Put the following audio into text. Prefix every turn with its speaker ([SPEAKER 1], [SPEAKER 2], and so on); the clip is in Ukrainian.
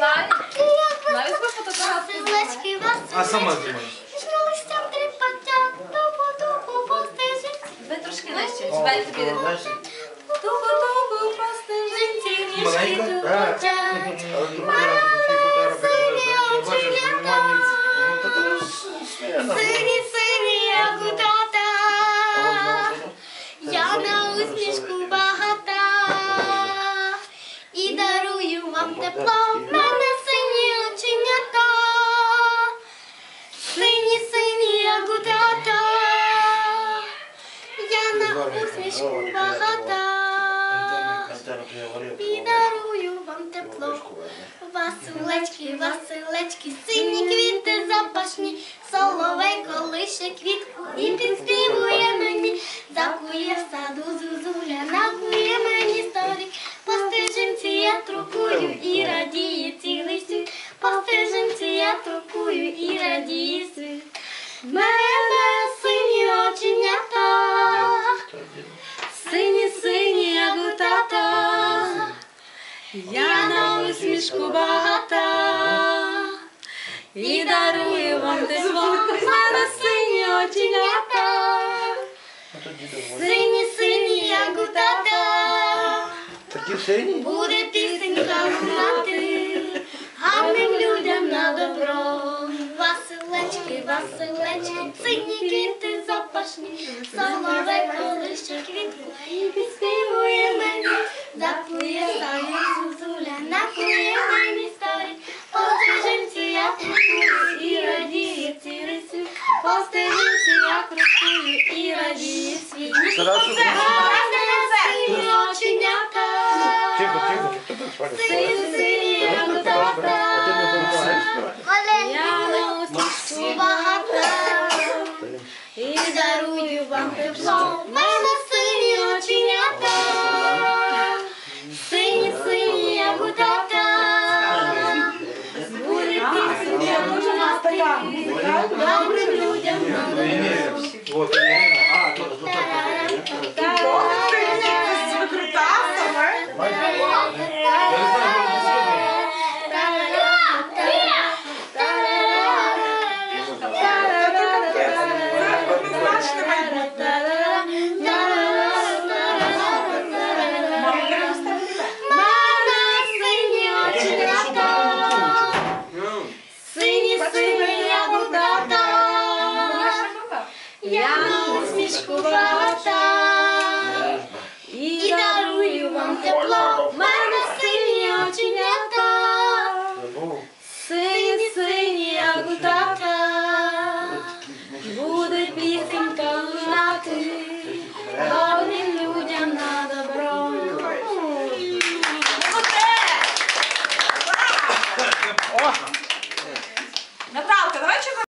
[SPEAKER 1] Навіть навіть фотографію.
[SPEAKER 2] Василечки.
[SPEAKER 3] А сама думаєш?
[SPEAKER 2] З листям тріпотять, тупу-тупу по стежинці.
[SPEAKER 1] Ви трошки нижче. Чекайте тобі.
[SPEAKER 3] Знаєш,
[SPEAKER 1] Тупу-тупу по стежинці, ніжки
[SPEAKER 3] Маленька?
[SPEAKER 1] тупотять.
[SPEAKER 3] але ти фотографії я бачу, що немає ніц. Ну, то то ж сміяна.
[SPEAKER 2] Сині, сині, як у тата. Я на усмішку багата. І дарую вам тепло, усмішку. І дарую вам тепло. Василечки, Василечки, сині квіти запашні, соловей колише квітку і підспівує мені, закує в саду зузуля, накує мені сторік, по стежинці я трукую і радіє цілий світ, по стежинці я трукую і радіє світ. Я на усмішку багата і дарую вам тепло, в мене сині оченята, сині, сині, як у тата,
[SPEAKER 3] Такі сині?
[SPEAKER 2] буде пісенька лунати, гарним людям на добро. Василечки, Василечки, сині квіти запашні, соловей колише квітку на усмішку багата і дарую вам тепло. Мене сині оченята, сині, сині, як у тата. Буде пісенька лунати, добрим людям.
[SPEAKER 3] А,
[SPEAKER 2] усмішку